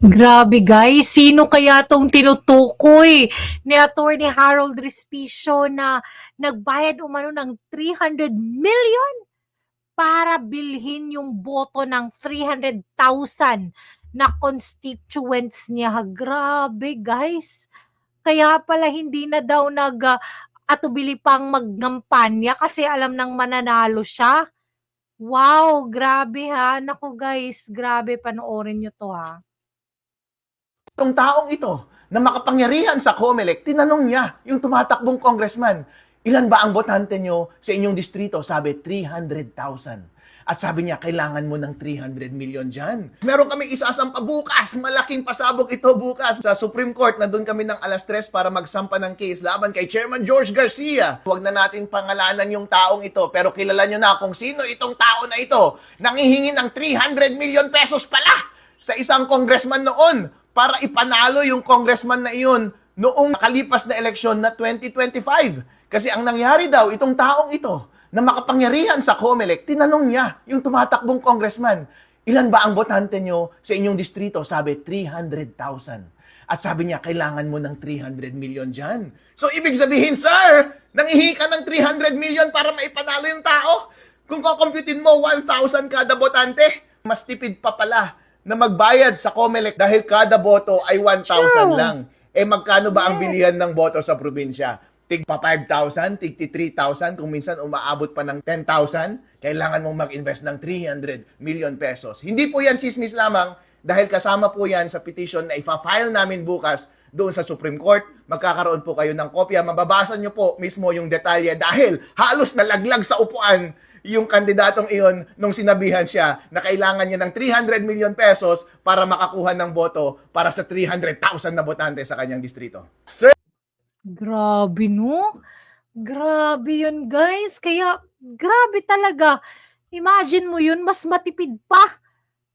Grabe guys, sino kaya tong tinutukoy ni Attorney Harold Respicio na nagbayad umano ng 300 million para bilhin yung boto ng 300,000 na constituents niya. Grabe guys. Kaya pala hindi na daw nag uh, atubili pang magngampanya kasi alam nang mananalo siya. Wow, grabe ha. Naku guys, grabe panoorin nyo to ha. Itong taong ito na makapangyarihan sa COMELEC, tinanong niya yung tumatakbong congressman, ilan ba ang botante nyo sa inyong distrito? Sabi, 300,000. At sabi niya, kailangan mo ng 300 million dyan. Meron kami isasampa bukas. Malaking pasabog ito bukas sa Supreme Court na doon kami ng alas 3 para magsampa ng case laban kay Chairman George Garcia. Huwag na natin pangalanan yung taong ito, pero kilala nyo na kung sino itong tao na ito. Nangihingi ng 300 million pesos pala sa isang congressman noon para ipanalo yung congressman na iyon noong nakalipas na eleksyon na 2025. Kasi ang nangyari daw, itong taong ito na makapangyarihan sa COMELEC, tinanong niya yung tumatakbong congressman, ilan ba ang botante nyo sa inyong distrito? Sabi, 300,000. At sabi niya, kailangan mo ng 300 million dyan. So, ibig sabihin, sir, nangihi ka ng 300 million para maipanalo yung tao. Kung kukumputin mo 1,000 kada botante, mas tipid pa pala na magbayad sa COMELEC dahil kada boto ay 1,000 True. lang. Eh magkano ba ang Yes. bilihan ng boto sa probinsya? Tig pa 5,000, tig 3,000, kung minsan umaabot pa ng 10,000, kailangan mong mag-invest ng 300 million pesos. Hindi po yan sismis lamang dahil kasama po yan sa petition na ipa-file namin bukas doon sa Supreme Court. Magkakaroon po kayo ng kopya. Mababasa nyo po mismo yung detalye dahil halos nalaglag sa upuan yung kandidatong iyon nung sinabihan siya na kailangan niya ng 300 million pesos para makakuha ng boto para sa 300,000 na botante sa kanyang distrito. Sir, Grabe no? Grabe yun guys. Kaya grabe talaga. Imagine mo yun, mas matipid pa.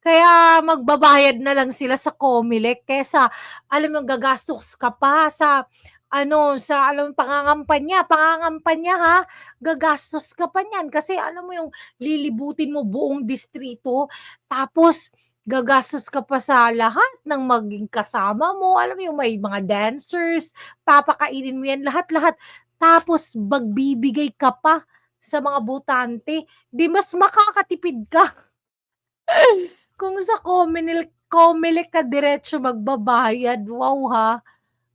Kaya magbabayad na lang sila sa Comelec kesa alam mo gagastos ka pa sa ano sa alam pangangampanya, pangangampanya ha. Gagastos ka pa niyan kasi alam mo yung lilibutin mo buong distrito tapos gagastos ka pa sa lahat ng maging kasama mo. Alam mo yung may mga dancers, papakainin mo yan lahat-lahat. Tapos magbibigay ka pa sa mga botante, di mas makakatipid ka. Kung sa Comelec, Comelec ka diretso magbabayad. Wow ha.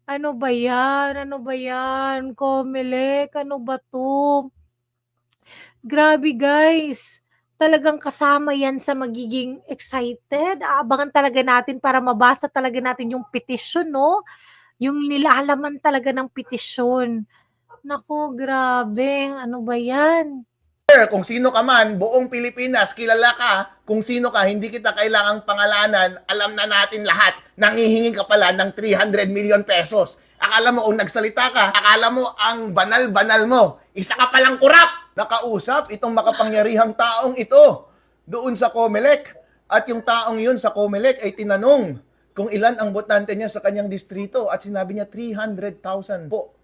Ano ba yan? Ano ba yan? Comelec, ano ba to? Grabe guys. Talagang kasama yan sa magiging excited. Aabangan talaga natin para mabasa talaga natin yung petition, no? Yung nilalaman talaga ng petisyon. Naku, grabe. Ano ba yan? kung sino ka man, buong Pilipinas, kilala ka, kung sino ka, hindi kita kailangang pangalanan, alam na natin lahat, nangihingi ka pala ng 300 million pesos. Akala mo kung nagsalita ka, akala mo ang banal-banal mo. Isa ka palang kurap! Nakausap itong makapangyarihang taong ito doon sa Comelec. At yung taong yun sa Comelec ay tinanong kung ilan ang botante niya sa kanyang distrito at sinabi niya 300,000 po.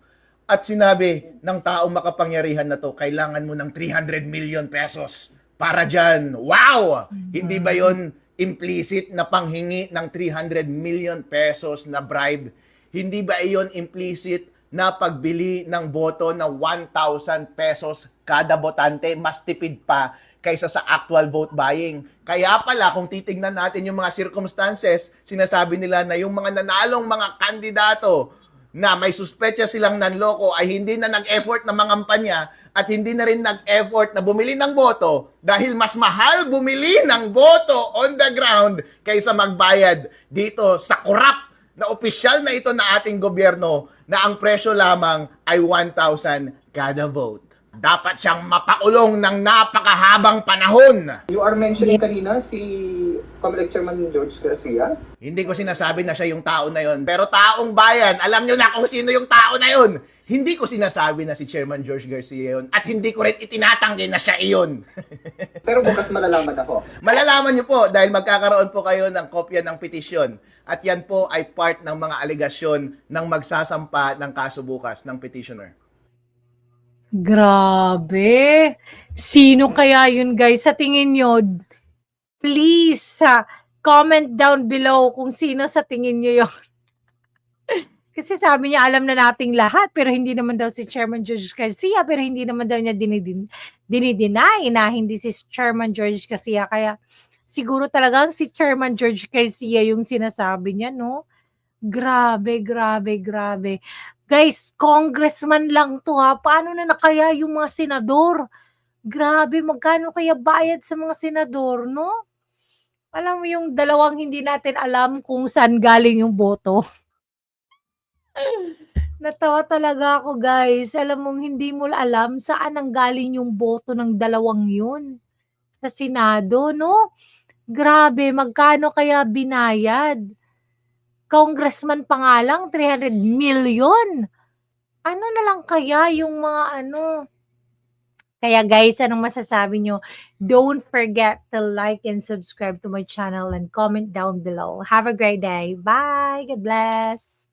At sinabi ng taong makapangyarihan na to, kailangan mo ng 300 million pesos para dyan. Wow! Hindi ba yon implicit na panghingi ng 300 million pesos na bribe? Hindi ba iyon implicit na pagbili ng boto na 1,000 pesos kada botante? Mas tipid pa kaysa sa actual vote buying. Kaya pala, kung titignan natin yung mga circumstances, sinasabi nila na yung mga nanalong mga kandidato na may suspecha silang nanloko ay hindi na nag-effort na mangampanya at hindi na rin nag-effort na bumili ng boto dahil mas mahal bumili ng boto on the ground kaysa magbayad dito sa korap na opisyal na ito na ating gobyerno na ang presyo lamang ay 1,000 kada vote. Dapat siyang mapakulong ng napakahabang panahon. You are mentioning kanina si Comelec Chairman George Garcia. Hindi ko sinasabi na siya yung tao na yon. Pero taong bayan, alam nyo na kung sino yung tao na yon. Hindi ko sinasabi na si Chairman George Garcia yon. At hindi ko rin itinatanggi na siya iyon. Pero bukas malalaman ako. Malalaman nyo po dahil magkakaroon po kayo ng kopya ng petisyon. At yan po ay part ng mga alegasyon ng magsasampa ng kaso bukas ng petitioner. Grabe. Sino kaya yun guys? Sa tingin nyo, please, sa comment down below kung sino sa tingin nyo yun. Kasi sabi niya, alam na nating lahat, pero hindi naman daw si Chairman George Garcia, pero hindi naman daw niya dinidin, dinideny na hindi si Chairman George Garcia. Kaya siguro talagang si Chairman George Garcia yung sinasabi niya, no? Grabe, grabe, grabe. Guys, congressman lang to ha. Paano na nakaya yung mga senador? Grabe, magkano kaya bayad sa mga senador, no? Alam mo yung dalawang hindi natin alam kung saan galing yung boto. Natawa talaga ako guys. Alam mong hindi mo alam saan ang galing yung boto ng dalawang yun. Sa Senado, no? Grabe, magkano kaya binayad? Congressman pa nga lang, 300 million. Ano na lang kaya yung mga ano? Kaya guys, anong masasabi nyo? Don't forget to like and subscribe to my channel and comment down below. Have a great day. Bye. God bless.